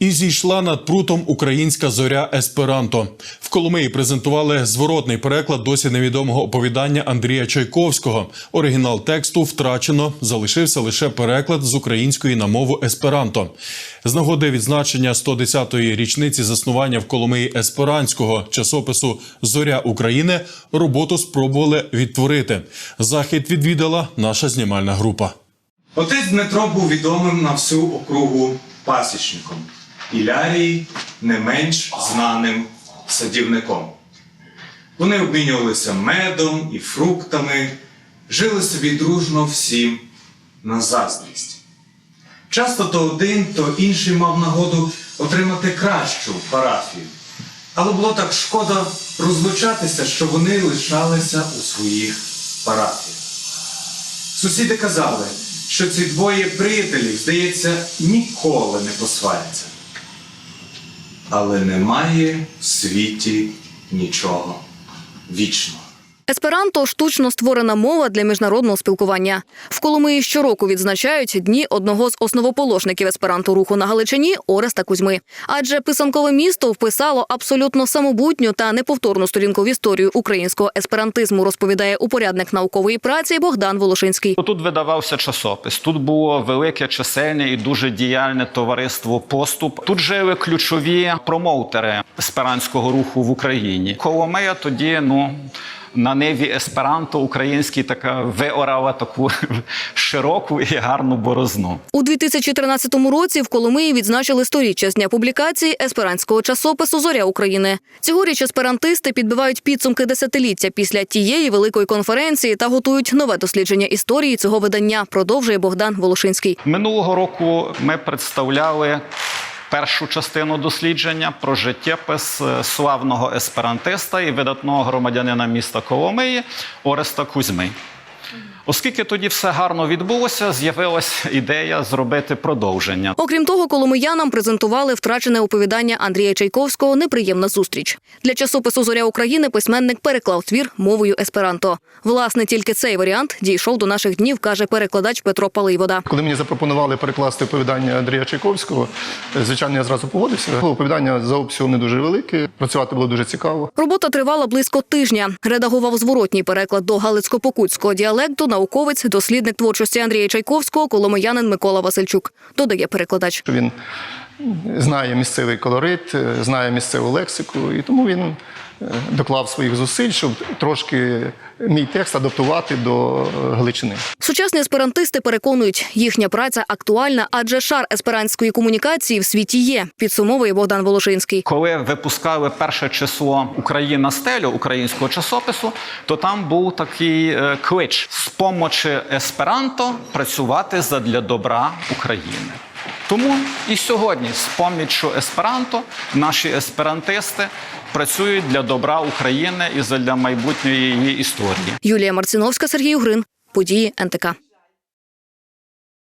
І зійшла над прутом українська зоря Есперанто. В Коломиї презентували зворотний переклад досі невідомого оповідання Андрія Чайковського. Оригінал тексту втрачено, залишився лише переклад з української на мову есперанто. З нагоди відзначення 110-ї річниці заснування в Коломиї есперанського часопису Зоря України роботу спробували відтворити. Захід відвідала наша знімальна група. Отець Дмитро був відомим на всю округу пасічником. Ілярій не менш знаним садівником. Вони обмінювалися медом і фруктами, жили собі дружно всім на заздрість. Часто то один, то інший мав нагоду отримати кращу парафію. Але було так шкода розлучатися, що вони лишалися у своїх парафіях. Сусіди казали, що ці двоє приятелів, здається, ніколи не посваряться. Але немає в світі нічого вічного. Есперанто штучно створена мова для міжнародного спілкування. В Коломиї щороку відзначають дні одного з основоположників есперанто руху на Галичині Ореста Кузьми. Адже писанкове місто вписало абсолютно самобутню та неповторну сторінку в історію українського есперантизму, розповідає упорядник наукової праці Богдан Волошинський. Тут видавався часопис. Тут було велике чисельне і дуже діяльне товариство поступ. Тут жили ключові промоутери есперантського руху в Україні. Коломея тоді, ну. На ниві есперанто український така виорала таку широку і гарну борозну. У 2013 році в Коломиї відзначили сторіччя з дня публікації есперантського часопису Зоря України. Цьогоріч есперантисти підбивають підсумки десятиліття після тієї великої конференції та готують нове дослідження історії цього видання. Продовжує Богдан Волошинський. Минулого року ми представляли першу частину дослідження про життєпис е, славного есперантиста і видатного громадянина міста Коломиї Ореста Кузьми. Оскільки тоді все гарно відбулося, з'явилася ідея зробити продовження. Окрім того, коломиянам презентували втрачене оповідання Андрія Чайковського Неприємна зустріч. Для часопису Зоря України письменник переклав твір мовою есперанто. Власне, тільки цей варіант дійшов до наших днів, каже перекладач Петро Паливода. Коли мені запропонували перекласти оповідання Андрія Чайковського, звичайно, я зразу погодився. Оповідання за обсягом не дуже велике, працювати було дуже цікаво. Робота тривала близько тижня. Редагував зворотній переклад до галицько-покутського діалекту науковець, дослідник творчості Андрія Чайковського, коломиянин Микола Васильчук. Додає перекладач. Він знає місцевий колорит, е, знає місцеву лексику, і тому він е, доклав своїх зусиль, щоб трошки мій текст адаптувати до е, Галичини. Сучасні есперантисти переконують, їхня праця актуальна, адже шар есперантської комунікації в світі є. Підсумовує Богдан Волошинський. Коли випускали перше число Україна стелю українського часопису, то там був такий клич з помочі есперанто працювати задля добра України. Тому і сьогодні з поміччю есперанто наші есперантисти працюють для добра України і для майбутньої її історії. Юлія Марциновська, Сергій Угрин. Події НТК.